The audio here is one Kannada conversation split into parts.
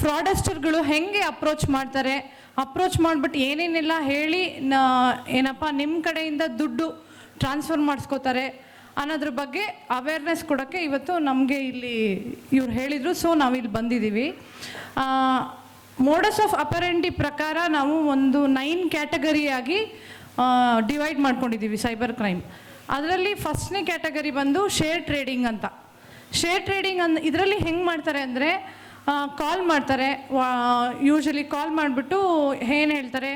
ಫ್ರಾಡಸ್ಟರ್ಗಳು ಹೆಂಗೆ ಅಪ್ರೋಚ್ ಮಾಡ್ತಾರೆ? ಅಪ್ರೋಚ್ ಮಾಡಿಬಿಟ್ಟು ಏನೇನೆಲ್ಲ ಹೇಳಿ ಏನಪ್ಪ ನಿಮ್ಮ ಕಡೆಯಿಂದ ದುಡ್ಡು ಟ್ರಾನ್ಸ್ಫರ್ ಮಾಡಿಸ್ಕೋತಾರೆ ಅನ್ನೋದ್ರ ಬಗ್ಗೆ ಅವೇರ್ನೆಸ್ ಕೊಡೋಕ್ಕೆ ಇವತ್ತು ನಮಗೆ ಇಲ್ಲಿ ಇವ್ರು ಹೇಳಿದರು ಸೊ ನಾವಿಲ್ಲಿ ಬಂದಿದ್ದೀವಿ. ಮೋಡಸ್ ಆಫ್ ಅಪರೆಂಟಿ ಪ್ರಕಾರ ನಾವು ಒಂದು ನೈನ್ ಕ್ಯಾಟಗರಿಯಾಗಿ ಡಿವೈಡ್ ಮಾಡ್ಕೊಂಡಿದ್ದೀವಿ ಸೈಬರ್ ಕ್ರೈಮ್ ಅದರಲ್ಲಿ ಫಸ್ಟ್ನೇ ಕ್ಯಾಟಗರಿ ಬಂದು ಶೇರ್ ಟ್ರೇಡಿಂಗ್ ಅಂತ. ಶೇರ್ ಟ್ರೇಡಿಂಗ್ ಅನ್, ಇದರಲ್ಲಿ ಹೆಂಗೆ ಮಾಡ್ತಾರೆ ಅಂದರೆ ಕಾಲ್ ಮಾಡ್ತಾರೆ. ಯೂಶಲಿ ಕಾಲ್ ಮಾಡಿಬಿಟ್ಟು ಏನು ಹೇಳ್ತಾರೆ,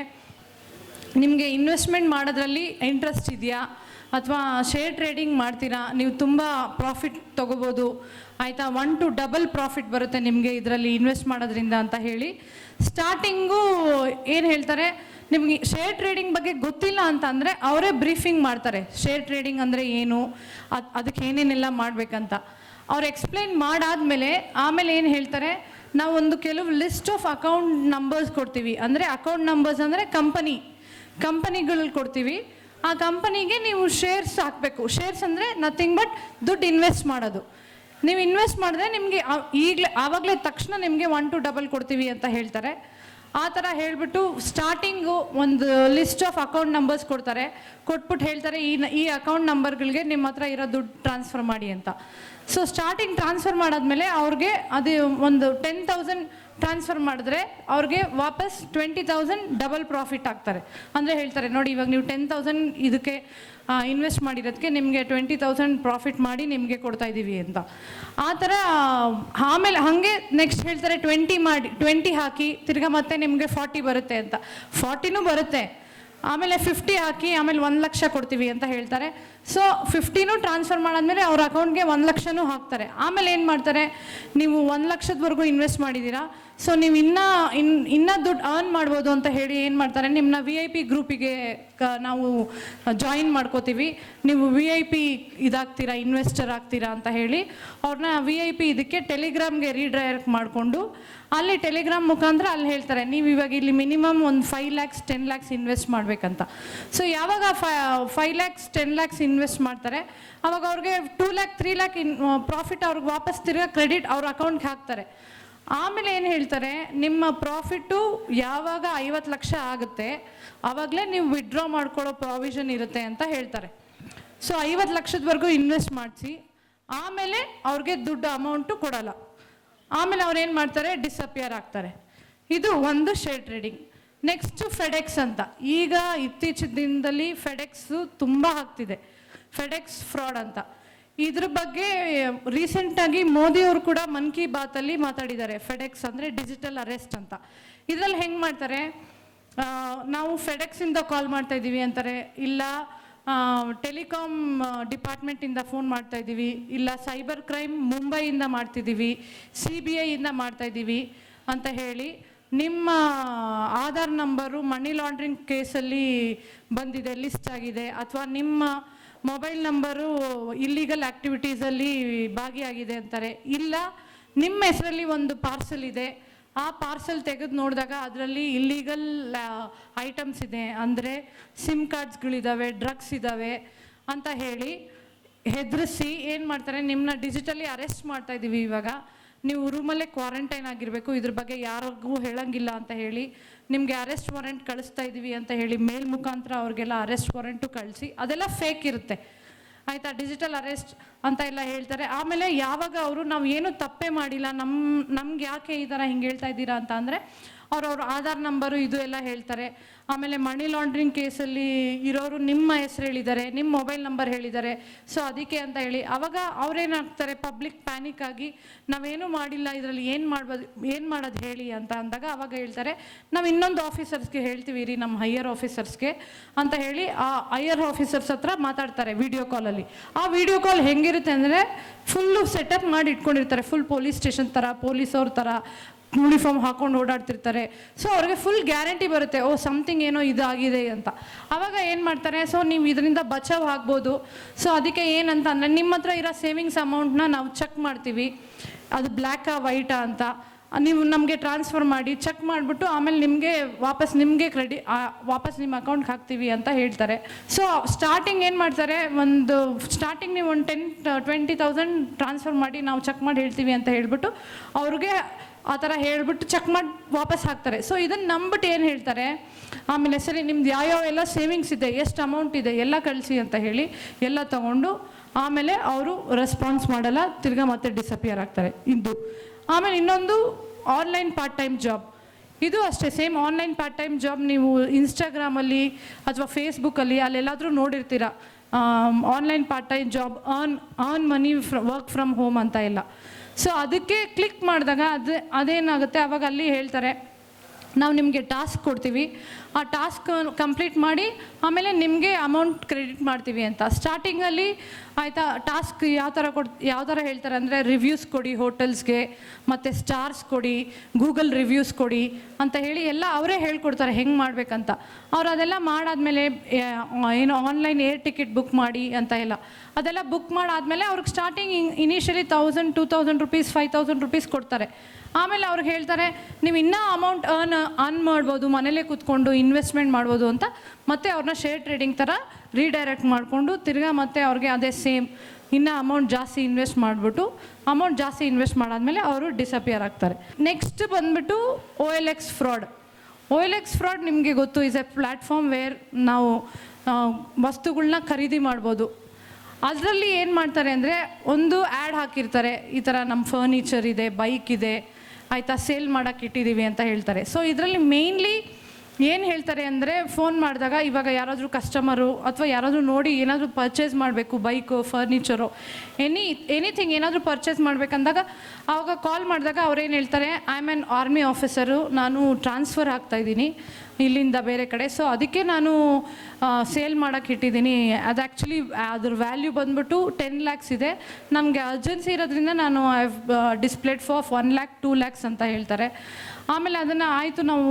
ನಿಮಗೆ ಇನ್ವೆಸ್ಟ್ಮೆಂಟ್ ಮಾಡೋದ್ರಲ್ಲಿ ಇಂಟ್ರೆಸ್ಟ್ ಇದೆಯಾ? ಅಥವಾ ಶೇರ್ ಟ್ರೇಡಿಂಗ್ ಮಾಡ್ತೀರಾ? ನೀವು ತುಂಬ ಪ್ರಾಫಿಟ್ ತೊಗೋಬೋದು. ಆಯಿತಾ? ಒನ್ ಟು ಡಬಲ್ ಪ್ರಾಫಿಟ್ ಬರುತ್ತೆ ನಿಮಗೆ ಇದರಲ್ಲಿ ಇನ್ವೆಸ್ಟ್ ಮಾಡೋದ್ರಿಂದ ಅಂತ ಹೇಳಿ. ಸ್ಟಾರ್ಟಿಂಗು ಏನು ಹೇಳ್ತಾರೆ, ನಿಮಗೆ ಶೇರ್ ಟ್ರೇಡಿಂಗ್ ಬಗ್ಗೆ ಗೊತ್ತಿಲ್ಲ ಅಂತ ಅಂದರೆ ಅವರೇ ಬ್ರೀಫಿಂಗ್ ಮಾಡ್ತಾರೆ. ಶೇರ್ ಟ್ರೇಡಿಂಗ್ ಅಂದರೆ ಏನು? ಅದು, ಅದಕ್ಕೆ ಏನೇನೆಲ್ಲ ಮಾಡಬೇಕಂತ. ಅವ್ರು ಎಕ್ಸ್ಪ್ಲೈನ್ ಮಾಡಾದ್ಮೇಲೆ ಆಮೇಲೆ ಏನು ಹೇಳ್ತಾರೆ, ನಾವು ಒಂದು ಕೆಲವು ಲಿಸ್ಟ್ ಆಫ್ ಅಕೌಂಟ್ ನಂಬರ್ಸ್ ಕೊಡ್ತೀವಿ. ಅಂದರೆ ಅಕೌಂಟ್ ನಂಬರ್ಸ್ ಅಂದರೆ ಕಂಪನಿ ಕಂಪನಿಗಳು ಕೊಡ್ತೀವಿ. ಆ ಕಂಪನಿಗೆ ನೀವು ಶೇರ್ಸ್ ಹಾಕಬೇಕು. ಶೇರ್ಸ್ ಅಂದರೆ ನಥಿಂಗ್ ಬಟ್ ದುಡ್ಡು ಇನ್ವೆಸ್ಟ್ ಮಾಡೋದು. ನೀವು ಇನ್ವೆಸ್ಟ್ ಮಾಡಿದ್ರೆ ನಿಮಗೆ ಈಗಲೇ, ಆವಾಗಲೇ ತಕ್ಷಣ ನಿಮಗೆ ಒನ್ ಟು ಡಬಲ್ ಕೊಡ್ತೀವಿ ಅಂತ ಹೇಳ್ತಾರೆ. ಆ ಥರ ಹೇಳಿಬಿಟ್ಟು ಸ್ಟಾರ್ಟಿಂಗು ಒಂದು ಲಿಸ್ಟ್ ಆಫ್ ಅಕೌಂಟ್ ನಂಬರ್ಸ್ ಕೊಡ್ತಾರೆ. ಕೊಟ್ಬಿಟ್ಟು ಹೇಳ್ತಾರೆ, ಈ ಈ ಅಕೌಂಟ್ ನಂಬರ್ಗಳಿಗೆ ನಿಮ್ಮ ಹತ್ರ ಇರೋ ದುಡ್ಡು ಟ್ರಾನ್ಸ್ಫರ್ ಮಾಡಿ ಅಂತ. ಸೊ ಸ್ಟಾರ್ಟಿಂಗ್ ಟ್ರಾನ್ಸ್ಫರ್ ಮಾಡಾದ್ಮೇಲೆ ಅವ್ರಿಗೆ ಅದು ಒಂದು ಟೆನ್ ತೌಸಂಡ್ ಟ್ರಾನ್ಸ್ಫರ್ ಮಾಡಿದ್ರೆ ಅವ್ರಿಗೆ ವಾಪಸ್ ಟ್ವೆಂಟಿ ತೌಸಂಡ್ ಡಬಲ್ ಪ್ರಾಫಿಟ್ ಆಗ್ತಾರೆ. ಅಂದರೆ ಹೇಳ್ತಾರೆ, ನೋಡಿ ಇವಾಗ ನೀವು ಟೆನ್ ತೌಸಂಡ್ ಇದಕ್ಕೆ ಇನ್ವೆಸ್ಟ್ ಮಾಡಿರೋದಕ್ಕೆ ನಿಮಗೆ ಟ್ವೆಂಟಿ ತೌಸಂಡ್ ಪ್ರಾಫಿಟ್ ಮಾಡಿ ನಿಮಗೆ ಕೊಡ್ತಾ ಇದ್ದೀವಿ ಅಂತ. ಆ ಥರ, ಆಮೇಲೆ ಹಾಗೆ ನೆಕ್ಸ್ಟ್ ಹೇಳ್ತಾರೆ ಟ್ವೆಂಟಿ ಮಾಡಿ ಟ್ವೆಂಟಿ ಹಾಕಿ ತಿರ್ಗಾ ಮತ್ತೆ ನಿಮಗೆ ಫಾರ್ಟಿ ಬರುತ್ತೆ ಅಂತ. ಫಾರ್ಟಿನೂ ಬರುತ್ತೆ. ಆಮೇಲೆ ಫಿಫ್ಟಿ ಹಾಕಿ ಆಮೇಲೆ ಒಂದು ಲಕ್ಷ ಕೊಡ್ತೀವಿ ಅಂತ ಹೇಳ್ತಾರೆ. ಸೊ ಫಿಫ್ಟಿನೂ ಟ್ರಾನ್ಸ್ಫರ್ ಮಾಡಾದ್ಮೇಲೆ ಅವ್ರ ಅಕೌಂಟ್ಗೆ ಒಂದು ಲಕ್ಷನೂ ಹಾಕ್ತಾರೆ. ಆಮೇಲೆ ಏನು ಮಾಡ್ತಾರೆ, ನೀವು ಒಂದು ಲಕ್ಷದವರೆಗೂ ಇನ್ವೆಸ್ಟ್ ಮಾಡಿದ್ದೀರಾ ಸೊ ನೀವು ಇನ್ನ, ಇನ್, ಇನ್ನೂ ದುಡ್ಡು ಅರ್ನ್ ಮಾಡ್ಬೋದು ಅಂತ ಹೇಳಿ ಏನು ಮಾಡ್ತಾರೆ? ನಿಮ್ಮನ್ನ ವಿ ಐ ಪಿ ಗ್ರೂಪಿಗೆ ಕ, ನಾವು ಜಾಯಿನ್ ಮಾಡ್ಕೋತೀವಿ. ನೀವು ವಿ ಐ ಪಿ ಇದಾಗ್ತೀರಾ ಇನ್ವೆಸ್ಟರ್ ಆಗ್ತೀರಾ ಅಂತ ಹೇಳಿ ಅವ್ರನ್ನ ವಿ ಐ ಪಿ ಇದಕ್ಕೆ ಟೆಲಿಗ್ರಾಮ್ಗೆ ರೀಡೈರೆಕ್ಟ್ ಮಾಡಿಕೊಂಡು, ಅಲ್ಲಿ ಟೆಲಿಗ್ರಾಮ್ ಮುಖಾಂತರ ಅಲ್ಲಿ ಹೇಳ್ತಾರೆ, ನೀವು ಇವಾಗ ಇಲ್ಲಿ ಮಿನಿಮಮ್ ಒಂದು five lakhs ten lakhs invest ಮಾಡಬೇಕಂತ. ಸೊ ಯಾವಾಗ five lakhs ten lakhs invest ಮಾಡ್ತಾರೆ, ಅವಾಗ ಅವ್ರಿಗೆ two lakh three lakh in profit ಅವ್ರಿಗೆ ವಾಪಸ್ ತಿರ್ಗಾ ಕ್ರೆಡಿಟ್ ಅವ್ರ ಅಕೌಂಟ್ಗೆ ಹಾಕ್ತಾರೆ. ಆಮೇಲೆ ಏನು ಹೇಳ್ತಾರೆ, ನಿಮ್ಮ ಪ್ರಾಫಿಟ್ಟು ಯಾವಾಗ ಐವತ್ತು ಲಕ್ಷ ಆಗುತ್ತೆ ಆವಾಗಲೇ ನೀವು ವಿಡ್ರಾ ಮಾಡ್ಕೊಳ್ಳೋ ಪ್ರಾವಿಷನ್ ಇರುತ್ತೆ ಅಂತ ಹೇಳ್ತಾರೆ. ಸೊ ಐವತ್ತು ಲಕ್ಷದವರೆಗೂ ಇನ್ವೆಸ್ಟ್ ಮಾಡಿಸಿ, ಆಮೇಲೆ ಅವ್ರಿಗೆ ದುಡ್ಡು ಅಮೌಂಟು ಕೊಡಲ್ಲ. ಆಮೇಲೆ ಅವ್ರು ಏನು ಮಾಡ್ತಾರೆ ಡಿಸಪಿಯರ್ ಆಗ್ತಾರೆ. ಇದು ಒಂದು ಶೇರ್ ಟ್ರೇಡಿಂಗ್ ನೆಕ್ಸ್ಟು ಫೆಡೆಕ್ಸ್ ಅಂತ. ಈಗ ಇತ್ತೀಚಿನ ದಿನದಲ್ಲಿ ಫೆಡೆಕ್ಸು ತುಂಬ ಆಗ್ತಿದೆ. ಫೆಡೆಕ್ಸ್ ಫ್ರಾಡ್ ಅಂತ. ಇದ್ರ ಬಗ್ಗೆ ರೀಸೆಂಟಾಗಿ ಮೋದಿಯವರು ಕೂಡ ಮನ್ ಕಿ ಬಾತಲ್ಲಿ ಮಾತಾಡಿದ್ದಾರೆ. ಫೆಡೆಕ್ಸ್ ಅಂದರೆ ಡಿಜಿಟಲ್ ಅರೆಸ್ಟ್ ಅಂತ. ಇದರಲ್ಲಿ ಹೆಂಗೆ ಮಾಡ್ತಾರೆ? ನಾವು ನಾವು ಫೆಡೆಕ್ಸಿಂದ ಕಾಲ್ ಮಾಡ್ತಾ ಇದ್ದೀವಿ ಅಂತಾರೆ. ಇಲ್ಲ ಟೆಲಿಕಾಮ್ ಡಿಪಾರ್ಟ್ಮೆಂಟಿಂದ ಫೋನ್ ಮಾಡ್ತಾ ಇದ್ದೀವಿ. ಇಲ್ಲ ಸೈಬರ್ ಕ್ರೈಮ್ ಮುಂಬೈಯಿಂದ ಮಾಡ್ತಿದ್ದೀವಿ. ಸಿ ಬಿ ಐಯಿಂದ ಮಾಡ್ತಾ ಇದ್ದೀವಿ ಅಂತ ಹೇಳಿ ನಿಮ್ಮ ಆಧಾರ್ ನಂಬರು ಮನಿ ಲಾಂಡ್ರಿಂಗ್ ಕೇಸಲ್ಲಿ ಬಂದಿದೆ ಲಿಸ್ಟ್ ಆಗಿದೆ. ಅಥವಾ ನಿಮ್ಮ ಮೊಬೈಲ್ ನಂಬರು ಇಲ್ಲಿಗಲ್ ಆ್ಯಕ್ಟಿವಿಟೀಸಲ್ಲಿ ಭಾಗಿಯಾಗಿದೆ ಅಂತಾರೆ. ಇಲ್ಲ, ನಿಮ್ಮ ಹೆಸರಲ್ಲಿ ಒಂದು ಪಾರ್ಸಲ್ ಇದೆ. ಆ ಪಾರ್ಸಲ್ ತೆಗೆದು ನೋಡಿದಾಗ ಅದರಲ್ಲಿ ಇಲ್ಲೀಗಲ್ ಐಟಮ್ಸ್ ಇದೆ. ಅಂದರೆ ಸಿಮ್ ಕಾರ್ಡ್ಸ್ಗಳಿದ್ದಾವೆ ಡ್ರಗ್ಸ್ ಇದ್ದಾವೆ ಅಂತ ಹೇಳಿ ಹೆದರಿಸಿ ಏನು ಮಾಡ್ತಾರೆ ನಿಮ್ಮನ್ನ ಡಿಜಿಟಲಿ ಅರೆಸ್ಟ್ ಮಾಡ್ತಾ ಇದ್ದೀವಿ ಇವಾಗ. ನೀವು ರೂಮಲ್ಲೇ ಕ್ವಾರಂಟೈನ್ ಆಗಿರಬೇಕು, ಇದ್ರ ಬಗ್ಗೆ ಯಾರಿಗೂ ಹೇಳಂಗಿಲ್ಲ ಅಂತ ಹೇಳಿ, ನಿಮಗೆ ಅರೆಸ್ಟ್ ವಾರೆಂಟ್ ಕಳಿಸ್ತಾ ಇದ್ದೀವಿ ಅಂತ ಹೇಳಿ ಮೇಲ್ ಮುಖಾಂತರ ಅವ್ರಿಗೆಲ್ಲ ಅರೆಸ್ಟ್ ವಾರೆಂಟು ಕಳಿಸಿ, ಅದೆಲ್ಲ ಫೇಕ್ ಇರುತ್ತೆ. ಆಯಿತಾ? ಡಿಜಿಟಲ್ ಅರೆಸ್ಟ್ ಅಂತ ಎಲ್ಲ ಹೇಳ್ತಾರೆ. ಆಮೇಲೆ ಯಾವಾಗ ಅವರು ನಾವು ಏನು ತಪ್ಪೇ ಮಾಡಿಲ್ಲ ನಮ್ಮ ನಮ್ಗೆ ಯಾಕೆ ಈ ಥರ ಹಿಂಗೆ ಹೇಳ್ತಾ ಇದ್ದೀರಾ ಅಂತ ಅಂದರೆ ಅವ್ರು ಅವ್ರ ಆಧಾರ್ ನಂಬರು ಇದು ಎಲ್ಲ ಹೇಳ್ತಾರೆ. ಆಮೇಲೆ ಮನಿ ಲಾಂಡ್ರಿಂಗ್ ಕೇಸಲ್ಲಿ ಇರೋರು ನಿಮ್ಮ ಹೆಸರು ಹೇಳಿದ್ದಾರೆ, ನಿಮ್ಮ ಮೊಬೈಲ್ ನಂಬರ್ ಹೇಳಿದ್ದಾರೆ. ಸೊ ಅದಕ್ಕೆ ಅಂತ ಹೇಳಿ ಅವಾಗ ಅವ್ರೇನಾಗ್ತಾರೆ ಪಬ್ಲಿಕ್ ಪ್ಯಾನಿಕ್ ಆಗಿ ನಾವೇನು ಮಾಡಿಲ್ಲ, ಇದರಲ್ಲಿ ಏನು ಮಾಡ್ಬೋದು, ಏನು ಮಾಡೋದು ಹೇಳಿ ಅಂತ ಅಂದಾಗ ಅವಾಗ ಹೇಳ್ತಾರೆ, ನಾವು ಇನ್ನೊಂದು ಆಫೀಸರ್ಸ್ಗೆ ಹೇಳ್ತೀವಿ ರೀ ನಮ್ಮ ಹೈಯರ್ ಆಫೀಸರ್ಸ್ಗೆ ಅಂತ ಹೇಳಿ ಆ ಹೈಯರ್ ಆಫೀಸರ್ಸ್ ಹತ್ರ ಮಾತಾಡ್ತಾರೆ ವಿಡಿಯೋ ಕಾಲಲ್ಲಿ ಆ ವಿಡಿಯೋ ಕಾಲ್ ಹೆಂಗಿರುತ್ತೆ ಅಂದರೆ ಫುಲ್ಲು ಸೆಟಪ್ ಮಾಡಿ ಇಟ್ಕೊಂಡಿರ್ತಾರೆ ಫುಲ್ ಪೊಲೀಸ್ ಸ್ಟೇಷನ್ ಥರ ಪೊಲೀಸ್ ಅವ್ರ ಥರ ಯೂನಿಫಾರ್ಮ್ ಹಾಕೊಂಡು ಓಡಾಡ್ತಿರ್ತಾರೆ. ಸೊ ಅವ್ರಿಗೆ ಫುಲ್ ಗ್ಯಾರಂಟಿ ಬರುತ್ತೆ, ಓ ಸಮಥಿಂಗ್ ಏನೋ ಇದಾಗಿದೆ ಅಂತ. ಆವಾಗ ಏನು ಮಾಡ್ತಾರೆ ಸೊ ನೀವು ಇದರಿಂದ ಬಚಾವ್ ಆಗ್ಬೋದು. ಸೊ ಅದಕ್ಕೆ ಏನಂತ ಅಂದರೆ, ನಿಮ್ಮ ಹತ್ರ ಇರೋ ಸೇವಿಂಗ್ಸ್ ಅಮೌಂಟ್ನ ನಾವು ಚೆಕ್ ಮಾಡ್ತೀವಿ. ಅದು ಬ್ಲ್ಯಾಕಾ ವೈಟಾ ಅಂತ. ನೀವು ನಮಗೆ ಟ್ರಾನ್ಸ್ಫರ್ ಮಾಡಿ ಚೆಕ್ ಮಾಡಿಬಿಟ್ಟು ಆಮೇಲೆ ನಿಮಗೆ ವಾಪಸ್ ನಿಮಗೆ ಕ್ರೆಡಿ ವಾಪಸ್ ನಿಮ್ಮ ಅಕೌಂಟ್ಗೆ ಹಾಕ್ತೀವಿ ಅಂತ ಹೇಳ್ತಾರೆ. ಸೊ ಸ್ಟಾರ್ಟಿಂಗ್ ಏನು ಮಾಡ್ತಾರೆ, ಒಂದು ಸ್ಟಾರ್ಟಿಂಗ್ ನೀವು ಒಂದು ಟೆನ್ ಟ್ವೆಂಟಿ ತೌಸಂಡ್ ಟ್ರಾನ್ಸ್ಫರ್ ಮಾಡಿ ನಾವು ಚೆಕ್ ಮಾಡಿ ಹೇಳ್ತೀವಿ ಅಂತ ಹೇಳಿಬಿಟ್ಟು ಅವ್ರಿಗೆ ಆ ಥರ ಹೇಳ್ಬಿಟ್ಟು ಚೆಕ್ ಮಾಡಿ ವಾಪಸ್ ಹಾಕ್ತಾರೆ. ಸೊ ಇದನ್ನು ನಂಬಿಟ್ಟು ಏನು ಹೇಳ್ತಾರೆ? ಆಮೇಲೆ ಸರಿ, ನಿಮ್ದು ಯಾವ್ಯಾವ ಎಲ್ಲ ಸೇವಿಂಗ್ಸ್ ಇದೆ, ಎಷ್ಟು ಅಮೌಂಟ್ ಇದೆ, ಎಲ್ಲ ಕಳಿಸಿ ಅಂತ ಹೇಳಿ ಎಲ್ಲ ತಗೊಂಡು ಆಮೇಲೆ ಅವರು ರೆಸ್ಪಾನ್ಸ್ ಮಾಡಲ್ಲ, ತಿರ್ಗಾ ಮತ್ತೆ ಡಿಸಪಿಯರ್ ಆಗ್ತಾರೆ. ಇದು. ಆಮೇಲೆ ಇನ್ನೊಂದು ಆನ್ಲೈನ್ ಪಾರ್ಟ್ ಟೈಮ್ ಜಾಬ್ ಇದು ಅಷ್ಟೇ same online part time job ನೀವು ಇನ್ಸ್ಟಾಗ್ರಾಮಲ್ಲಿ ಅಥವಾ ಫೇಸ್ಬುಕ್ಕಲ್ಲಿ ಅಲ್ಲೆಲ್ಲಾದರೂ ನೋಡಿರ್ತೀರ. Online part time job earn on money from work from home ಅಂತ ಇಲ್ಲ ಸೊ ಅದಕ್ಕೆ ಕ್ಲಿಕ್ ಮಾಡಿದಾಗ ಅದು ಅದೇನಾಗುತ್ತೆ? ಅವಾಗ ಅಲ್ಲಿ ಹೇಳ್ತಾರೆ ನಾವು ನಿಮಗೆ ಟಾಸ್ಕ್ ಕೊಡ್ತೀವಿ. ಆ ಟಾಸ್ಕ್ ಕಂಪ್ಲೀಟ್ ಮಾಡಿ ಆಮೇಲೆ ನಿಮಗೆ ಅಮೌಂಟ್ ಕ್ರೆಡಿಟ್ ಮಾಡ್ತೀವಿ ಅಂತ. ಸ್ಟಾರ್ಟಿಂಗಲ್ಲಿ ಆಯಿತಾ ಟಾಸ್ಕ್ ಯಾವ ಥರ ಕೊಡ್, ಯಾವ ಥರ ಹೇಳ್ತಾರೆ ಅಂದರೆ ರಿವ್ಯೂಸ್ ಕೊಡಿ ಹೋಟೆಲ್ಸ್ಗೆ ಮತ್ತು ಸ್ಟಾರ್ಸ್ ಕೊಡಿ ಗೂಗಲ್ ರಿವ್ಯೂಸ್ ಕೊಡಿ ಅಂತ ಹೇಳಿ ಎಲ್ಲ ಅವರೇ ಹೇಳ್ಕೊಡ್ತಾರೆ ಹೆಂಗೆ ಮಾಡಬೇಕಂತ. ಅವ್ರು ಅದೆಲ್ಲ ಮಾಡಾದಮೇಲೆ ಏನು ಆನ್ಲೈನ್ ಏರ್ ಟಿಕೆಟ್ ಬುಕ್ ಮಾಡಿ ಅಂತ ಎಲ್ಲ. ಅದೆಲ್ಲ ಬುಕ್ ಮಾಡಾದಮೇಲೆ ಅವ್ರಿಗೆ starting initially thousand two thousand rupees five thousand rupees ಕೊಡ್ತಾರೆ. ಆಮೇಲೆ ಅವ್ರಿಗೆ ಹೇಳ್ತಾರೆ, ನೀವು ಇನ್ನೂ ಅಮೌಂಟ್ ಅರ್ನ್ ಅರ್ನ್ ಮಾಡ್ಬೋದು ಮನೇಲೇ ಕೂತ್ಕೊಂಡು ಇನ್ವೆಸ್ಟ್ಮೆಂಟ್ ಮಾಡ್ಬೋದು ಅಂತ ಮತ್ತೆ ಅವ್ರನ್ನ ಶೇರ್ ಟ್ರೇಡಿಂಗ್ ಥರ ರೀಡೈರೆಕ್ಟ್ ಮಾಡಿಕೊಂಡು ತಿರ್ಗಾ ಮತ್ತೆ ಅವ್ರಿಗೆ ಅದೇ ಸೇಮ್ ಇನ್ನು ಅಮೌಂಟ್ ಜಾಸ್ತಿ ಇನ್ವೆಸ್ಟ್ ಮಾಡಿಬಿಟ್ಟು ಅಮೌಂಟ್ ಜಾಸ್ತಿ ಇನ್ವೆಸ್ಟ್ ಮಾಡಾದ್ಮೇಲೆ ಅವರು ಡಿಸಪಿಯರ್ ಆಗ್ತಾರೆ. ನೆಕ್ಸ್ಟ್ ಬಂದ್ಬಿಟ್ಟು O L X fraud O L X fraud ನಿಮಗೆ ಗೊತ್ತು ಇಸ್ ಎ ಪ್ಲ್ಯಾಟ್ಫಾರ್ಮ್ ವೇರ್ ನಾವು ವಸ್ತುಗಳನ್ನ ಖರೀದಿ ಮಾಡ್ಬೋದು. ಅದರಲ್ಲಿ ಏನು ಮಾಡ್ತಾರೆ ಅಂದರೆ ಒಂದು ಆ್ಯಡ್ ಹಾಕಿರ್ತಾರೆ, ಈ ಥರ ನಮ್ಮ ಫರ್ನಿಚರ್ ಇದೆ ಬೈಕ್ ಇದೆ, ಆಯಿತಾ ಸೇಲ್ ಮಾಡೋಕ್ಕೆ ಇಟ್ಟಿದ್ದೀವಿ ಅಂತ ಹೇಳ್ತಾರೆ. ಸೊ ಇದರಲ್ಲಿ ಮೇಯ್ನ್ಲಿ ಏನು ಹೇಳ್ತಾರೆ ಅಂದರೆ ಫೋನ್ ಮಾಡಿದಾಗ ಇವಾಗ ಯಾರಾದರೂ ಕಸ್ಟಮರು ಅಥವಾ ಯಾರಾದರೂ ನೋಡಿ ಏನಾದರೂ ಪರ್ಚೇಸ್ ಮಾಡಬೇಕು ಬೈಕು ಫರ್ನಿಚರು ಎನಿ ಎನಿಥಿಂಗ್ ಏನಾದರೂ ಪರ್ಚೇಸ್ ಮಾಡಬೇಕಂದಾಗ ಆವಾಗ ಕಾಲ್ ಮಾಡಿದಾಗ ಅವ್ರೇನು ಹೇಳ್ತಾರೆ I am an army officer ನಾನು ಟ್ರಾನ್ಸ್ಫರ್ ಆಗ್ತಾ ಇದ್ದೀನಿ. ಇಲ್ಲಿಂದ ಬೇರೆ ಕಡೆ. ಸೊ ಅದಕ್ಕೆ ನಾನು ಸೇಲ್ ಮಾಡೋಕ್ಕೆ ಇಟ್ಟಿದ್ದೀನಿ. ಅದು ಆ್ಯಕ್ಚುಲಿ ಅದ್ರ ವ್ಯಾಲ್ಯೂ ಬಂದ್ಬಿಟ್ಟು ಟೆನ್ ಲ್ಯಾಕ್ಸ್ ಇದೆ. ನಮಗೆ ಅರ್ಜೆನ್ಸಿ ಇರೋದ್ರಿಂದ ನಾನು I displayed for one lakh two lakhs ಅಂತ ಹೇಳ್ತಾರೆ. ಆಮೇಲೆ ಅದನ್ನು ಆಯಿತು, ನಾವು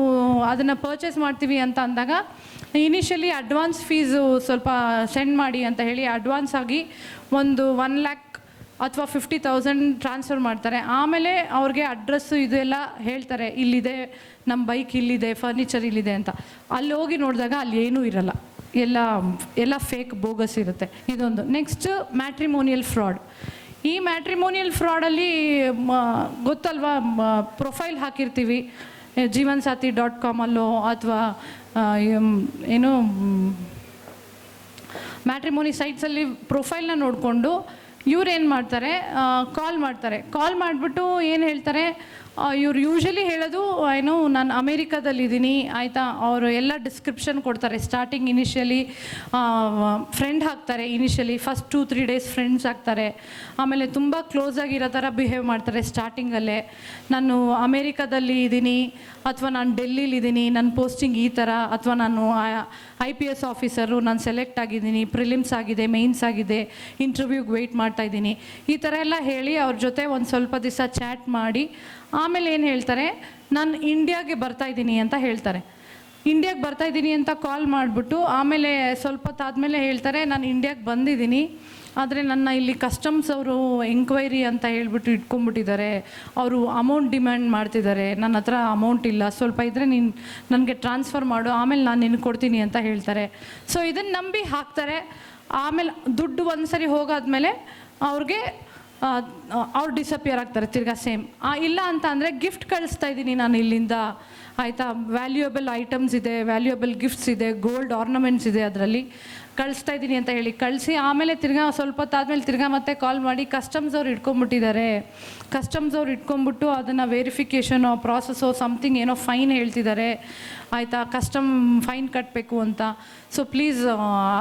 ಅದನ್ನು ಪರ್ಚೇಸ್ ಮಾಡ್ತೀವಿ ಅಂತ ಅಂದಾಗ ಇನಿಷಿಯಲಿ ಅಡ್ವಾನ್ಸ್ ಫೀಸು ಸ್ವಲ್ಪ ಸೆಂಡ್ ಮಾಡಿ ಅಂತ ಹೇಳಿ ಅಡ್ವಾನ್ಸ್ ಆಗಿ ಒಂದು ಒನ್ ಲ್ಯಾಕ್ ಅಥವಾ ಫಿಫ್ಟಿ ತೌಸಂಡ್ ಟ್ರಾನ್ಸ್ಫರ್ ಮಾಡ್ತಾರೆ. ಆಮೇಲೆ ಅವ್ರಿಗೆ ಅಡ್ರೆಸ್ಸು ಇದೆಲ್ಲ ಹೇಳ್ತಾರೆ, ಇಲ್ಲಿದೆ ನಮ್ಮ ಬೈಕ್ ಇಲ್ಲಿದೆ ಫರ್ನಿಚರ್ ಇಲ್ಲಿದೆ ಅಂತ. ಅಲ್ಲಿ ಹೋಗಿ ನೋಡಿದಾಗ ಅಲ್ಲಿ ಏನೂ ಇರಲ್ಲ. ಎಲ್ಲ ಎಲ್ಲ ಫೇಕ್ ಬೋಗಸ್ ಇರುತ್ತೆ. ಇದೊಂದು. ನೆಕ್ಸ್ಟ್ ಮ್ಯಾಟ್ರಿಮೋನಿಯಲ್ ಫ್ರಾಡ್ ಈ ಮ್ಯಾಟ್ರಿಮೋನಿಯಲ್ ಫ್ರಾಡಲ್ಲಿ ಗೊತ್ತಲ್ವಾ ಪ್ರೊಫೈಲ್ ಹಾಕಿರ್ತೀವಿ. ಜೀವನ್ ಸಾಥಿ ಡಾಟ್ ಕಾಮಲ್ಲೋ ಅಥವಾ ಏನು ಮ್ಯಾಟ್ರಿಮೋನಿ ಸೈಟ್ಸಲ್ಲಿ ಪ್ರೊಫೈಲ್ನ ನೋಡಿಕೊಂಡು ಇವ್ರು ಏನು ಮಾಡ್ತಾರೆ ಕಾಲ್ ಮಾಡ್ತಾರೆ. ಕಾಲ್ ಮಾಡಿಬಿಟ್ಟು ಏನು ಹೇಳ್ತಾರೆ? ಇವ್ರು ಯೂಶಲಿ ಹೇಳೋದು ಏನು ನಾನು ಅಮೇರಿಕಾದಲ್ಲಿದ್ದೀನಿ, ಆಯಿತಾ? ಅವರು ಎಲ್ಲ ಡಿಸ್ಕ್ರಿಪ್ಷನ್ ಕೊಡ್ತಾರೆ. ಸ್ಟಾರ್ಟಿಂಗ್ ಇನಿಷಿಯಲಿ ಫ್ರೆಂಡ್ ಹಾಕ್ತಾರೆ initially first two three days friends ಆಗ್ತಾರೆ. ಆಮೇಲೆ ತುಂಬ ಕ್ಲೋಸ್ ಆಗಿರೋ ಥರ ಬಿಹೇವ್ ಮಾಡ್ತಾರೆ ಸ್ಟಾರ್ಟಿಂಗಲ್ಲೇ ನಾನು ಅಮೇರಿಕಾದಲ್ಲಿ ಇದ್ದೀನಿ, ಅಥವಾ ನಾನು ಡೆಲ್ಲಿಲಿದ್ದೀನಿ ನನ್ನ ಪೋಸ್ಟಿಂಗ್ ಈ ಥರ ಅಥವಾ ನಾನು ಐ ಪಿ ಎಸ್ ಆಫೀಸರು ನಾನು ಸೆಲೆಕ್ಟ್ ಆಗಿದ್ದೀನಿ ಪ್ರಿಲಿಮ್ಸ್ ಆಗಿದೆ ಮೇನ್ಸ್ ಆಗಿದೆ ಇಂಟರ್ವ್ಯೂಗೆ ವೆಯ್ಟ್ ಮಾಡ್ತಾ ಇದ್ದೀನಿ. ಈ ಥರ ಎಲ್ಲ ಹೇಳಿ ಅವ್ರ ಜೊತೆ ಒಂದು ಸ್ವಲ್ಪ ದಿವಸ ಚಾಟ್ ಮಾಡಿ ಆಮೇಲೆ ಏನು ಹೇಳ್ತಾರೆ? ನಾನು ಇಂಡಿಯಾಗೆ ಬರ್ತಾ ಇದ್ದೀನಿ ಅಂತ ಹೇಳ್ತಾರೆ. ಇಂಡಿಯಾಗೆ ಬರ್ತಾ ಇದ್ದೀನಿ ಅಂತ ಕಾಲ್ ಮಾಡಿಬಿಟ್ಟು ಆಮೇಲೆ ಸ್ವಲ್ಪ ಹೊತ್ತಾದಮೇಲೆ ಹೇಳ್ತಾರೆ, ನಾನು ಇಂಡಿಯಾಗೆ ಬಂದಿದ್ದೀನಿ, ಆದರೆ ನನ್ನ ಇಲ್ಲಿ ಕಸ್ಟಮ್ಸ್ ಅವರು ಎಂಕ್ವೈರಿ ಅಂತ ಹೇಳ್ಬಿಟ್ಟು ಇಟ್ಕೊಂಡ್ಬಿಟ್ಟಿದ್ದಾರೆ. ಅವರು ಅಮೌಂಟ್ ಡಿಮ್ಯಾಂಡ್ ಮಾಡ್ತಿದ್ದಾರೆ. ನನ್ನ ಹತ್ರ ಅಮೌಂಟ್ ಇಲ್ಲ. ಸ್ವಲ್ಪ ಇದ್ದರೆ ನೀನು ನನಗೆ ಟ್ರಾನ್ಸ್ಫರ್ ಮಾಡು, ಆಮೇಲೆ ನಾನು ನಿನಗೆ ಕೊಡ್ತೀನಿ ಅಂತ ಹೇಳ್ತಾರೆ. ಸೊ ಇದನ್ನು ನಂಬಿ ಹಾಕ್ತಾರೆ. ಆಮೇಲೆ ದುಡ್ಡು ಒಂದು ಸರಿ ಹೋಗಾದ್ಮೇಲೆ ಅವ್ರಿಗೆ ಅವ್ರು ಡಿಸಪಿಯರ್ ಆಗ್ತಾರೆ, ತಿರ್ಗಾ ಸೇಮ್ ಇಲ್ಲ ಅಂತ ಅಂದರೆ ಗಿಫ್ಟ್ ಕಳಿಸ್ತಾ ಇದ್ದೀನಿ ನಾನು ಇಲ್ಲಿಂದ. ಆಯಿತಾ? ವ್ಯಾಲ್ಯೂಯಬಲ್ ಐಟಮ್ಸ್ ಇದೆ ವ್ಯಾಲ್ಯೂಯಬಲ್ ಗಿಫ್ಟ್ಸ್ ಇದೆ ಗೋಲ್ಡ್ ಆರ್ನಮೆಂಟ್ಸ್ ಇದೆ ಅದರಲ್ಲಿ. ಕಳಿಸ್ತಾ ಇದ್ದೀನಿ ಅಂತ ಹೇಳಿ ಕಳಿಸಿ, ಆಮೇಲೆ ತಿರ್ಗಾ ಸ್ವಲ್ಪ ಹೊತ್ತಾದ್ಮೇಲೆ ತಿರ್ಗಾ ಮತ್ತೆ ಕಾಲ್ ಮಾಡಿ ಕಸ್ಟಮ್ಸ್ ಅವ್ರು ಇಟ್ಕೊಂಡ್ಬಿಟ್ಟಿದ್ದಾರೆ ಕಸ್ಟಮ್ಸ್ ಅವ್ರು ಇಟ್ಕೊಂಡ್ಬಿಟ್ಟು ಅದನ್ನು ವೆರಿಫಿಕೇಷನೋ ಪ್ರಾಸೆಸ್ಸೋ ಸಮಥಿಂಗ್ ಏನೋ ಫೈನ್ ಹೇಳ್ತಿದ್ದಾರೆ. ಆಯಿತಾ? ಕಸ್ಟಮ್ ಫೈನ್ ಕಟ್ಟಬೇಕು ಅಂತ. ಸೊ ಪ್ಲೀಸ್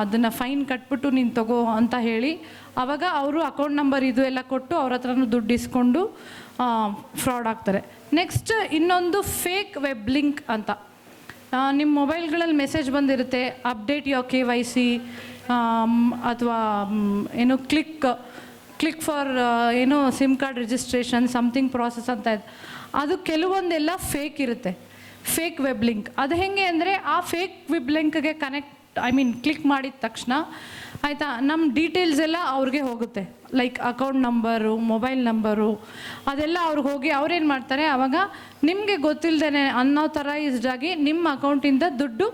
ಅದನ್ನು ಫೈನ್ ಕಟ್ಬಿಟ್ಟು ನೀನು ತಗೋ ಅಂತ ಹೇಳಿ ಆವಾಗ ಅವರು ಅಕೌಂಟ್ ನಂಬರ್ ಇದು ಎಲ್ಲ ಕೊಟ್ಟು ಅವ್ರ ಹತ್ರನೂ ದುಡ್ಡು ಇಸ್ಕೊಂಡು ಫ್ರಾಡ್ ಆಗ್ತಾರೆ. ನೆಕ್ಸ್ಟ್ ಇನ್ನೊಂದು ಫೇಕ್ ವೆಬ್ ಲಿಂಕ್ ಅಂತ. ನಿಮ್ಮ ಮೊಬೈಲ್ಗಳಲ್ಲಿ ಮೆಸೇಜ್ ಬಂದಿರುತ್ತೆ update your K Y C ಅಥವಾ ಏನು ಕ್ಲಿಕ್ ಕ್ಲಿಕ್ ಫಾರ್ ಏನು SIM card registration something process ಅಂತ ಇದೆ. ಅದು ಕೆಲವೊಂದೆಲ್ಲ ಫೇಕ್ ಇರುತ್ತೆ. ಫೇಕ್ ವೆಬ್ ಲಿಂಕ್ ಅದು ಹೆಂಗೆ ಅಂದರೆ ಆ ಫೇಕ್ ವೆಬ್ ಲಿಂಕ್ಗೆ ಕನೆಕ್ಟ್ ಐ ಮೀನ್ ಕ್ಲಿಕ್ ಮಾಡಿದ ತಕ್ಷಣ ಆಯಿತಾ ನಮ್ಮ ಡೀಟೇಲ್ಸ್ ಎಲ್ಲ ಅವ್ರಿಗೆ ಹೋಗುತ್ತೆ. Like account number mobile number ಅದೆಲ್ಲ ಅವ್ರಿಗೆ ಹೋಗಿ ಅವ್ರೇನು ಮಾಡ್ತಾರೆ ಆವಾಗ ನಿಮಗೆ ಗೊತ್ತಿಲ್ಲದೇ ಅನ್ನೋ ಥರ ಆಗಿ ನಿಮ್ಮ ಅಕೌಂಟಿಂದ ದುಡ್ಡು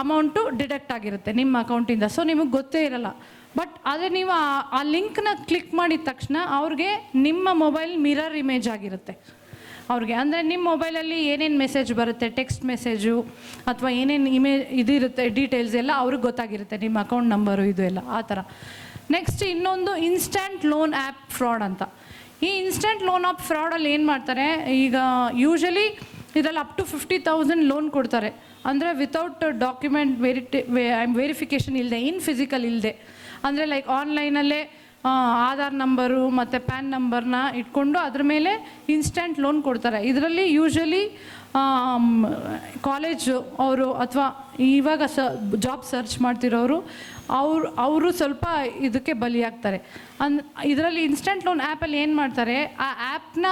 ಅಮೌಂಟು ಡಿಡಕ್ಟ್ ಆಗಿರುತ್ತೆ, ನಿಮ್ಮ ಅಕೌಂಟಿಂದ ಸೊ ನಿಮಗೆ ಗೊತ್ತೇ ಇರಲ್ಲ. ಬಟ್ ಆದರೆ ನೀವು ಆ ಲಿಂಕ್ನ ಕ್ಲಿಕ್ ಮಾಡಿದ ತಕ್ಷಣ ಅವ್ರಿಗೆ ನಿಮ್ಮ ಮೊಬೈಲ್ ಮಿರರ್ ಇಮೇಜ್ ಆಗಿರುತ್ತೆ. ಅವ್ರಿಗೆ, ಅಂದರೆ ನಿಮ್ಮ ಮೊಬೈಲಲ್ಲಿ ಏನೇನು ಮೆಸೇಜ್ ಬರುತ್ತೆ ಟೆಕ್ಸ್ಟ್ ಮೆಸೇಜು ಅಥವಾ ಏನೇನು ಇಮೇ ಇದಿರುತ್ತೆ ಡೀಟೇಲ್ಸ್ ಎಲ್ಲ ಅವ್ರಿಗೆ ಗೊತ್ತಾಗಿರುತ್ತೆ, ನಿಮ್ಮ ಅಕೌಂಟ್ ನಂಬರು ಇದು ಎಲ್ಲ, ಆ ಥರ. ನೆಕ್ಸ್ಟ್ ಇನ್ನೊಂದು ಇನ್ಸ್ಟ್ಯಾಂಟ್ ಲೋನ್ ಆ್ಯಪ್ ಫ್ರಾಡ್ ಅಂತ. ಈ ಇನ್ಸ್ಟೆಂಟ್ ಲೋನ್ ಆಪ್ ಫ್ರಾಡಲ್ಲಿ ಏನು ಮಾಡ್ತಾರೆ, ಈಗ ಯೂಶಲಿ ಇದರಲ್ಲಿ up to fifty thousand loan ಕೊಡ್ತಾರೆ. ಅಂದರೆ ವಿತೌಟ್ ಡಾಕ್ಯುಮೆಂಟ್ ವೆರಿಟಿ ವೆರಿಫಿಕೇಷನ್ ಇಲ್ಲದೆ ಇನ್ ಫಿಸಿಕಲ್ ಇಲ್ಲದೆ ಅಂದರೆ ಲೈಕ್ ಆನ್ಲೈನಲ್ಲೇ ಆಧಾರ್ ನಂಬರು ಮತ್ತು ಪ್ಯಾನ್ ನಂಬರ್ನ ಇಟ್ಕೊಂಡು ಅದ್ರ ಮೇಲೆ ಇನ್ಸ್ಟೆಂಟ್ ಲೋನ್ ಕೊಡ್ತಾರೆ. ಇದರಲ್ಲಿ ಯೂಶಲಿ ಕಾಲೇಜು ಅವರು ಅಥವಾ ಇವಾಗ ಸ ಜಾಬ್ ಸರ್ಚ್ ಮಾಡ್ತಿರೋರು, ಅವ್ರು, ಅವರು ಸ್ವಲ್ಪ ಇದಕ್ಕೆ ಬಲಿಯಾಗ್ತಾರೆ. ಅನ್, ಇದರಲ್ಲಿ ಇನ್ಸ್ಟೆಂಟ್ ಲೋನ್ ಆ್ಯಪಲ್ಲಿ ಏನು ಮಾಡ್ತಾರೆ, ಆ ಆ್ಯಪ್ನ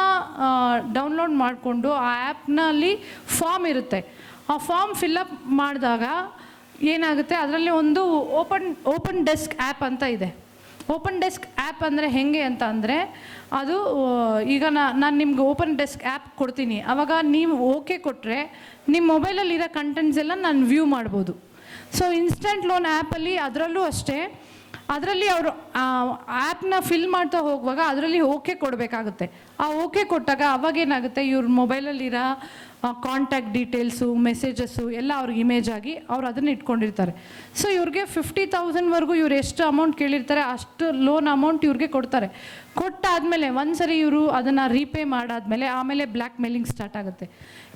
ಡೌನ್ಲೋಡ್ ಮಾಡಿಕೊಂಡು ಆ ಆ್ಯಪ್ನಲ್ಲಿ ಫಾರ್ಮ್ ಇರುತ್ತೆ. ಆ ಫಾರ್ಮ್ ಫಿಲ್ಲಪ್ ಮಾಡಿದಾಗ ಏನಾಗುತ್ತೆ, ಅದರಲ್ಲಿ ಒಂದು ಓಪನ್ ಓಪನ್ ಡೆಸ್ಕ್ ಆ್ಯಪ್ ಅಂತ ಇದೆ. ಓಪನ್ ಡೆಸ್ಕ್ ಆ್ಯಪ್ ಅಂದರೆ ಹೆಂಗೆ ಅಂತ ಅಂದರೆ ಅದು ಈಗ ನಾನು ನಿಮ್ಗೆ ಓಪನ್ ಡೆಸ್ಕ್ ಆ್ಯಪ್ ಕೊಡ್ತೀನಿ. ಆವಾಗ ನೀವು ಓಕೆ ಕೊಟ್ಟರೆ ನಿಮ್ಮ ಮೊಬೈಲಲ್ಲಿರೋ ಕಂಟೆಂಟ್ಸ್ ಎಲ್ಲ ನಾನು ವ್ಯೂ ಮಾಡ್ಬೋದು. ಸೊ ಇನ್ಸ್ಟೆಂಟ್ ಲೋನ್ ಆ್ಯಪಲ್ಲಿ ಅದರಲ್ಲೂ ಅಷ್ಟೇ, ಅದರಲ್ಲಿ ಅವರು ಆ್ಯಪ್ನ ಫಿಲ್ ಮಾಡ್ತಾ ಹೋಗುವಾಗ ಅದರಲ್ಲಿ ಓಕೆ ಕೊಡಬೇಕಾಗುತ್ತೆ. ಆ ಓಕೆ ಕೊಟ್ಟಾಗ ಅವಾಗೇನಾಗುತ್ತೆ ಇವ್ರ ಮೊಬೈಲಲ್ಲಿರೋ ಕಾಂಟ್ಯಾಕ್ಟ್ ಡೀಟೇಲ್ಸು ಮೆಸೇಜಸ್ಸು ಎಲ್ಲ ಅವ್ರಿಗೆ ಇಮೇಜ್ ಆಗಿ ಅವ್ರು ಅದನ್ನು ಇಟ್ಕೊಂಡಿರ್ತಾರೆ. ಸೊ ಇವ್ರಿಗೆ ಫಿಫ್ಟಿ ತೌಸಂಡ್ವರೆಗೂ ಇವ್ರು ಎಷ್ಟು ಅಮೌಂಟ್ ಕೇಳಿರ್ತಾರೆ, ಅಷ್ಟು ಲೋನ್ ಅಮೌಂಟ್ ಇವ್ರಿಗೆ ಕೊಡ್ತಾರೆ. ಕೊಟ್ಟಾದಮೇಲೆ ಒಂದ್ಸರಿ ಇವರು ಅದನ್ನು ರೀಪೇ ಮಾಡಾದಮೇಲೆ ಆಮೇಲೆ ಬ್ಲ್ಯಾಕ್ ಮೇಲಿಂಗ್ ಸ್ಟಾರ್ಟ್ ಆಗುತ್ತೆ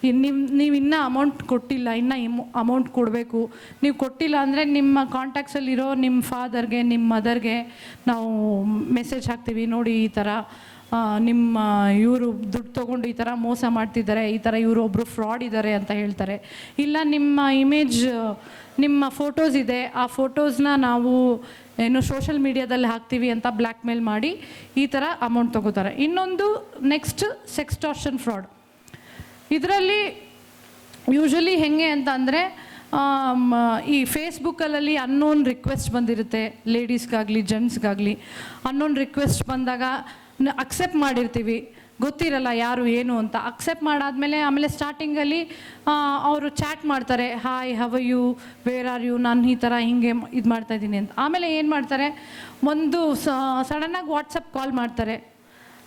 ನಿಮ್ಮ ನೀವು ಇನ್ನೂ ಅಮೌಂಟ್ ಕೊಟ್ಟಿಲ್ಲ, ಇನ್ನೂ ಇಮ್ ಅಮೌಂಟ್ ಕೊಡಬೇಕು. ನೀವು ಕೊಟ್ಟಿಲ್ಲ ಅಂದರೆ ನಿಮ್ಮ ಕಾಂಟ್ಯಾಕ್ಟ್ಸಲ್ಲಿರೋ ನಿಮ್ಮ ಫಾದರ್ಗೆ ನಿಮ್ಮ ಮದರ್ಗೆ ನಾವು ಮೆಸೇಜ್ ಹಾಕ್ತೀವಿ, ನೋಡಿ ಈ ಥರ ನಿಮ್ಮ, ಇವರು ದುಡ್ಡು ತೊಗೊಂಡು ಈ ಥರ ಮೋಸ ಮಾಡ್ತಿದ್ದಾರೆ, ಈ ಥರ ಇವರು ಒಬ್ಬರು ಫ್ರಾಡ್ ಇದ್ದಾರೆ ಅಂತ ಹೇಳ್ತಾರೆ. ಇಲ್ಲ, ನಿಮ್ಮ ಇಮೇಜ್ ನಿಮ್ಮ ಫೋಟೋಸ್ ಇದೆ. ಆ ಫೋಟೋಸ್ನ ನಾವು ಏನು ಸೋಷಲ್ ಮೀಡಿಯಾದಲ್ಲಿ ಹಾಕ್ತೀವಿ ಅಂತ ಬ್ಲ್ಯಾಕ್ ಮೇಲ್ ಮಾಡಿ ಈ ಥರ ಅಮೌಂಟ್ ತೊಗೋತಾರೆ. ಇನ್ನೊಂದು ನೆಕ್ಸ್ಟ್ ಸೆಕ್ಸ್ಟಾರ್ಷನ್ ಫ್ರಾಡ್ ಇದರಲ್ಲಿ ಯೂಶಲಿ ಹೆಂಗೆ ಅಂತ ಅಂದರೆ ಈ ಫೇಸ್ಬುಕ್ಕಲ್ಲಿ ಅನ್ನೋನ್ ರಿಕ್ವೆಸ್ಟ್ ಬಂದಿರುತ್ತೆ. ಲೇಡೀಸ್ಗಾಗಲಿ ಜೆಂಟ್ಸ್ಗಾಗಲಿ ಅನ್ನೋನ್ ರಿಕ್ವೆಸ್ಟ್ ಬಂದಾಗ ಅಕ್ಸೆಪ್ಟ್ ಮಾಡಿರ್ತೀವಿ. ಗೊತ್ತಿರಲ್ಲ ಯಾರು ಏನು ಅಂತ. ಅಕ್ಸೆಪ್ಟ್ ಮಾಡಾದಮೇಲೆ ಆಮೇಲೆ ಸ್ಟಾರ್ಟಿಂಗಲ್ಲಿ ಅವರು ಚಾಟ್ ಮಾಡ್ತಾರೆ hi how are you where are you ನಾನು ಈ ಥರ ಹಿಂಗೆ ಇದು ಮಾಡ್ತಾ ಇದ್ದೀನಿ ಅಂತ. ಆಮೇಲೆ ಏನು ಮಾಡ್ತಾರೆ? ಒಂದು ಸಡನ್ನಾಗಿ ವಾಟ್ಸಪ್ ಕಾಲ್ ಮಾಡ್ತಾರೆ.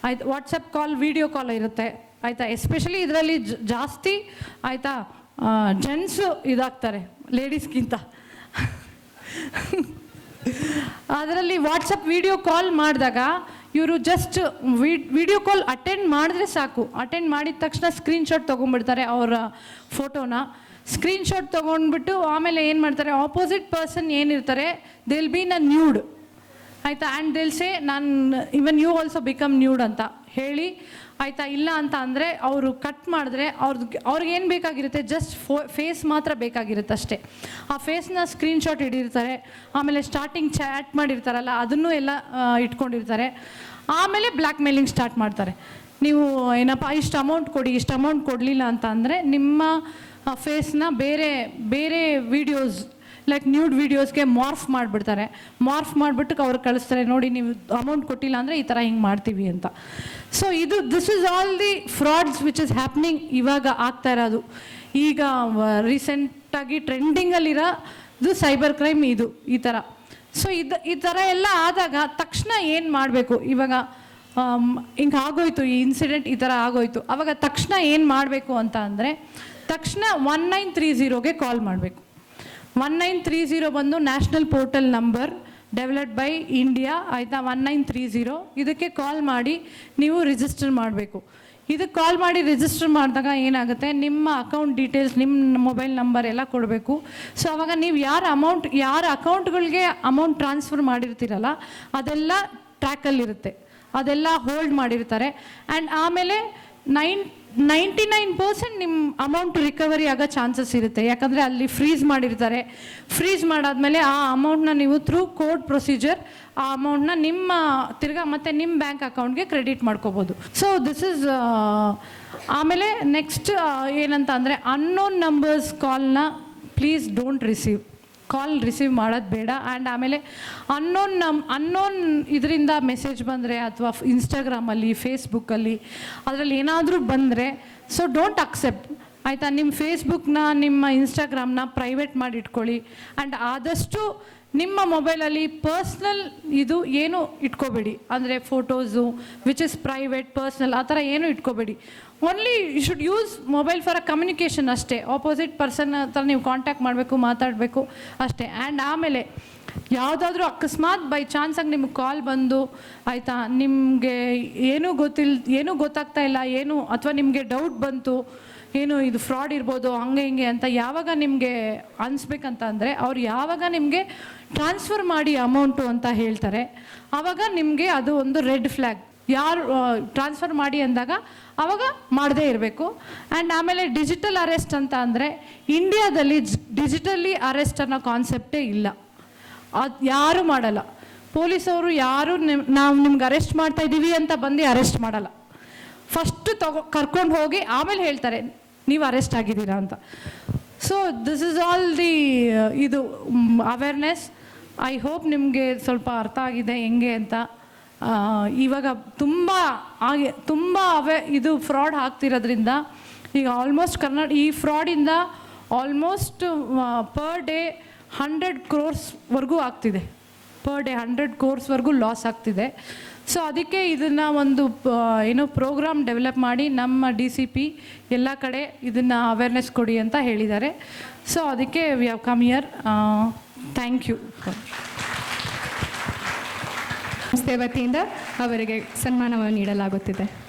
ಆಯ್ತು ವಾಟ್ಸಪ್ ಕಾಲ್ ವಿಡಿಯೋ ಕಾಲ್ ಇರುತ್ತೆ. ಆಯಿತಾ? ಎಸ್ಪೆಷಲಿ ಇದರಲ್ಲಿ ಜಾಸ್ತಿ, ಆಯಿತಾ? ಜೆಂಟ್ಸು ಇದಾಗ್ತಾರೆ ಲೇಡೀಸ್ಗಿಂತ ಅದರಲ್ಲಿ ವಾಟ್ಸಪ್ ವಿಡಿಯೋ ಕಾಲ್ ಮಾಡಿದಾಗ ಇವರು ಜಸ್ಟ್ ವಿಡಿಯೋ ಕಾಲ್ ಅಟೆಂಡ್ ಮಾಡಿದ್ರೆ ಸಾಕು. ಅಟೆಂಡ್ ಮಾಡಿದ ತಕ್ಷಣ ಸ್ಕ್ರೀನ್ಶಾಟ್ ತೊಗೊಂಡ್ಬಿಡ್ತಾರೆ ಅವರ ಫೋಟೋನ ಸ್ಕ್ರೀನ್ಶಾಟ್ ತೊಗೊಂಡ್ಬಿಟ್ಟು ಆಮೇಲೆ ಏನು ಮಾಡ್ತಾರೆ? ಆಪೋಸಿಟ್ ಪರ್ಸನ್ ಏನಿರ್ತಾರೆ ದೇ ಬಿ ನ ನ್ಯೂಡ್ ಆಯಿತಾ? ಆ್ಯಂಡ್ ದಿಲ್ ಸೇ ನಾನು even you also become nude ಅಂತ ಹೇಳಿ, ಆಯಿತಾ, ಇಲ್ಲ ಅಂತ ಅಂದರೆ ಅವರು ಕಟ್ ಮಾಡಿದ್ರೆ ಅವ್ರದ್ದು ಅವ್ರಿಗೇನು ಬೇಕಾಗಿರುತ್ತೆ? ಜಸ್ಟ್ ಫೋ ಫೇಸ್ ಮಾತ್ರ ಬೇಕಾಗಿರುತ್ತೆ ಅಷ್ಟೇ. ಆ ಫೇಸ್ನ ಸ್ಕ್ರೀನ್ಶಾಟ್ ಹಿಡಿದಿರ್ತಾರೆ ಆಮೇಲೆ ಸ್ಟಾರ್ಟಿಂಗ್ ಚಾಟ್ ಮಾಡಿರ್ತಾರಲ್ಲ, ಅದನ್ನು ಎಲ್ಲ ಇಟ್ಕೊಂಡಿರ್ತಾರೆ. ಆಮೇಲೆ ಬ್ಲ್ಯಾಕ್ ಮೇಲಿಂಗ್ ಸ್ಟಾರ್ಟ್ ಮಾಡ್ತಾರೆ. ನೀವು, ಏನಪ್ಪ, ಇಷ್ಟು ಅಮೌಂಟ್ ಕೊಡಿ, ಇಷ್ಟು ಅಮೌಂಟ್ ಕೊಡಲಿಲ್ಲ ಅಂತ ಅಂದರೆ ನಿಮ್ಮ ಫೇಸ್ನ ಬೇರೆ ಬೇರೆ ವೀಡಿಯೋಸ್ ಲೈಕ್ ನ್ಯೂಡ್ ವೀಡಿಯೋಸ್ಗೆ ಮಾರ್ಫ್ ಮಾಡಿಬಿಡ್ತಾರೆ. ಮಾರ್ಫ್ ಮಾಡಿಬಿಟ್ಟು ಅವ್ರು ಕಳಿಸ್ತಾರೆ, ನೋಡಿ, ನೀವು ಅಮೌಂಟ್ ಕೊಟ್ಟಿಲ್ಲ ಅಂದರೆ ಈ ಥರ ಹಿಂಗೆ ಮಾಡ್ತೀವಿ ಅಂತ. ಸೊ ಇದು this is all the frauds which is happening ಇವಾಗ ಆಗ್ತಾ ಇರೋದು. ಈಗ ರೀಸೆಂಟಾಗಿ ಟ್ರೆಂಡಿಂಗಲ್ಲಿರೋ ಇದು ಸೈಬರ್ ಕ್ರೈಮ್ ಇದು, ಈ ಥರ ಸೊ ಇದು, ಈ ಥರ ಎಲ್ಲ ಆದಾಗ ತಕ್ಷಣ ಏನು ಮಾಡಬೇಕು? ಇವಾಗ ಹಿಂಗೆ ಆಗೋಯ್ತು, ಈ ಇನ್ಸಿಡೆಂಟ್ ಈ ಥರ ಆಗೋಯ್ತು. ಅವಾಗ ತಕ್ಷಣ ಏನು ಮಾಡಬೇಕು ಅಂತ ಅಂದರೆ, ತಕ್ಷಣ ಒನ್ ನೈನ್ ತ್ರೀ ಝೀರೋಗೆ ಕಾಲ್ ಮಾಡಬೇಕು. ಒನ್ ನೈನ್ ತ್ರೀ ಝೀರೋ ಬಂದು national portal number developed by India ಆಯಿತಾ? ಒನ್ ನೈನ್ ತ್ರೀ ಝೀರೋ ಇದಕ್ಕೆ ಕಾಲ್ ಮಾಡಿ ನೀವು ರಿಜಿಸ್ಟರ್ ಮಾಡಬೇಕು. ಇದಕ್ಕೆ ಕಾಲ್ ಮಾಡಿ ರಿಜಿಸ್ಟರ್ ಮಾಡಿದಾಗ ಏನಾಗುತ್ತೆ? ನಿಮ್ಮ ಅಕೌಂಟ್ ಡೀಟೇಲ್ಸ್ ನಿಮ್ಮ ಮೊಬೈಲ್ ನಂಬರ್ ಎಲ್ಲ ಕೊಡಬೇಕು. ಸೊ ಅವಾಗ ನೀವು ಯಾರ ಅಮೌಂಟ್ ಯಾರ ಅಕೌಂಟ್ಗಳಿಗೆ ಅಮೌಂಟ್ ಟ್ರಾನ್ಸ್ಫರ್ ಮಾಡಿರ್ತೀರಲ್ಲ, ಅದೆಲ್ಲ ಟ್ರ್ಯಾಕಲ್ಲಿರುತ್ತೆ ಅದೆಲ್ಲ ಹೋಲ್ಡ್ ಮಾಡಿರ್ತಾರೆ. ಆ್ಯಂಡ್ ಆಮೇಲೆ ನೈನ್ ನೈಂಟಿ ನೈನ್ ಪರ್ಸೆಂಟ್ ನಿಮ್ಮ ಅಮೌಂಟ್ ರಿಕವರಿ ಆಗೋ ಚಾನ್ಸಸ್ ಇರುತ್ತೆ. ಯಾಕಂದರೆ ಅಲ್ಲಿ ಫ್ರೀಸ್ ಮಾಡಿರ್ತಾರೆ. ಫ್ರೀಸ್ ಮಾಡಾದಮೇಲೆ ಆ ಅಮೌಂಟ್ನ ನೀವು ಥ್ರೂ ಕೋರ್ಟ್ ಪ್ರೊಸೀಜರ್ ಆ ಅಮೌಂಟ್ನ ನಿಮ್ಮ, ತಿರ್ಗಾ ಮತ್ತೆ ನಿಮ್ಮ ಬ್ಯಾಂಕ್ ಅಕೌಂಟ್ಗೆ ಕ್ರೆಡಿಟ್ ಮಾಡ್ಕೋಬೋದು. ಸೊ ದಿಸ್ ಇಸ್ ಆಮೇಲೆ ನೆಕ್ಸ್ಟ್ ಏನಂತ ಅಂದರೆ unknown numbers ಕಾಲ್ನ please don't receive call receive ಮಾಡೋದು ಬೇಡ. ಆ್ಯಂಡ್ ಆಮೇಲೆ ಅನ್ನೋನ್ ನಮ್ಮ ಅನ್ನೋನ್ ಇದರಿಂದ ಮೆಸೇಜ್ ಬಂದರೆ ಅಥವಾ ಇನ್ಸ್ಟಾಗ್ರಾಮಲ್ಲಿ ಫೇಸ್ಬುಕ್ಕಲ್ಲಿ ಅದರಲ್ಲಿ ಏನಾದರೂ ಬಂದರೆ ಸೊ ಡೋಂಟ್ ಅಕ್ಸೆಪ್ಟ್ ಆಯಿತಾ? ನಿಮ್ಮ ಫೇಸ್ಬುಕ್ನ ನಿಮ್ಮ ಇನ್ಸ್ಟಾಗ್ರಾಮ್ನ ಪ್ರೈವೇಟ್ ಮಾಡಿ ಇಟ್ಕೊಳ್ಳಿ. ಆ್ಯಂಡ್ ಆದಷ್ಟು ನಿಮ್ಮ ಮೊಬೈಲಲ್ಲಿ ಪರ್ಸ್ನಲ್ ಇದು ಏನು ಇಟ್ಕೋಬೇಡಿ. ಅಂದರೆ photos which is private personal ಆ ಥರ ಏನು ಇಟ್ಕೋಬೇಡಿ. Only you should use mobile for a communication ಅಷ್ಟೇ. ಆಪೋಸಿಟ್ ಪರ್ಸನ್ ಹತ್ರ ನೀವು ಕಾಂಟ್ಯಾಕ್ಟ್ ಮಾಡಬೇಕು, ಮಾತಾಡಬೇಕು ಅಷ್ಟೇ. ಆ್ಯಂಡ್ ಆಮೇಲೆ ಯಾವುದಾದ್ರೂ ಅಕಸ್ಮಾತ್ ಬೈ ಚಾನ್ಸಾಗಿ ನಿಮ್ಗೆ ಕಾಲ್ ಬಂದು ಆಯಿತಾ, ನಿಮಗೆ ಏನೂ ಗೊತ್ತಿಲ್, ಏನೂ ಗೊತ್ತಾಗ್ತಾ ಇಲ್ಲ, ಏನು ಅಥವಾ ನಿಮಗೆ ಡೌಟ್ ಬಂತು, ಏನು ಇದು ಫ್ರಾಡ್ ಇರ್ಬೋದು, ಹಂಗೆ ಹಿಂಗೆ ಅಂತ ಯಾವಾಗ ನಿಮಗೆ ಅನಿಸ್ಬೇಕಂತ ಅಂದರೆ ಅವ್ರು ಯಾವಾಗ ನಿಮಗೆ ಟ್ರಾನ್ಸ್ಫರ್ ಮಾಡಿ ಅಮೌಂಟು ಅಂತ ಹೇಳ್ತಾರೆ ಆವಾಗ ನಿಮಗೆ ಅದು ಒಂದು ರೆಡ್ ಫ್ಲ್ಯಾಗ್ ಯಾರು ಟ್ರಾನ್ಸ್ಫರ್ ಮಾಡಿ ಅಂದಾಗ ಆವಾಗ ಮಾಡದೇ ಇರಬೇಕು. ಆ್ಯಂಡ್ ಆಮೇಲೆ ಡಿಜಿಟಲ್ ಅರೆಸ್ಟ್ ಅಂತ ಅಂದರೆ ಇಂಡಿಯಾದಲ್ಲಿ ಡಿಜಿಟಲಿ ಅರೆಸ್ಟ್ ಅನ್ನೋ ಕಾನ್ಸೆಪ್ಟೇ ಇಲ್ಲ. ಅದು ಯಾರು ಮಾಡಲ್ಲ. ಪೊಲೀಸವರು ಯಾರು ನಿಮ್, ನಾವು ನಿಮ್ಗೆ ಅರೆಸ್ಟ್ ಮಾಡ್ತಾ ಇದ್ದೀವಿ ಅಂತ ಬಂದು ಅರೆಸ್ಟ್ ಮಾಡಲ್ಲ. ಫಸ್ಟ್ ತಗೋ, ಕರ್ಕೊಂಡು ಹೋಗಿ ಆಮೇಲೆ ಹೇಳ್ತಾರೆ, ನೀವು ಅರೆಸ್ಟ್ ಆಗಿದ್ದೀರಾ ಅಂತ. So this is all the ಇದು ಅವೇರ್ನೆಸ್ ಐ ಹೋಪ್ ನಿಮಗೆ ಸ್ವಲ್ಪ ಅರ್ಥ ಆಗಿದೆ, ಹೆಂಗೆ ಅಂತ. ಇವಾಗ ತುಂಬ ಹಾಗೆ, ತುಂಬ ಅವೇ, ಇದು ಫ್ರಾಡ್ ಆಗ್ತಿರೋದ್ರಿಂದ ಈಗ ಆಲ್ಮೋಸ್ಟ್ ಕರ್ನಾಟಕ ಈ ಫ್ರಾಡಿಂದ ಆಲ್ಮೋಸ್ಟ್ ಪರ್ ಡೇ ಹಂಡ್ರೆಡ್ ಕ್ರೋರ್ಸ್ವರೆಗೂ ಆಗ್ತಿದೆ. ಪರ್ ಡೇ ಹಂಡ್ರೆಡ್ ಕ್ರೋರ್ಸ್ವರೆಗೂ ಲಾಸ್ ಆಗ್ತಿದೆ. ಸೊ ಅದಕ್ಕೆ ಇದನ್ನು ಒಂದು ಏನು ಪ್ರೋಗ್ರಾಮ್ ಡೆವಲಪ್ ಮಾಡಿ ನಮ್ಮ ಡಿ ಸಿ ಪಿ ಎಲ್ಲ ಕಡೆ ಇದನ್ನು ಅವೇರ್ನೆಸ್ ಕೊಡಿ ಅಂತ ಹೇಳಿದ್ದಾರೆ. ಸೊ ಅದಕ್ಕೆ we have come here thank you ಸಂಸ್ಥೆ ವತಿಯಿಂದ ಅವರಿಗೆ ಸನ್ಮಾನವನ್ನು ನೀಡಲಾಗುತ್ತಿದೆ.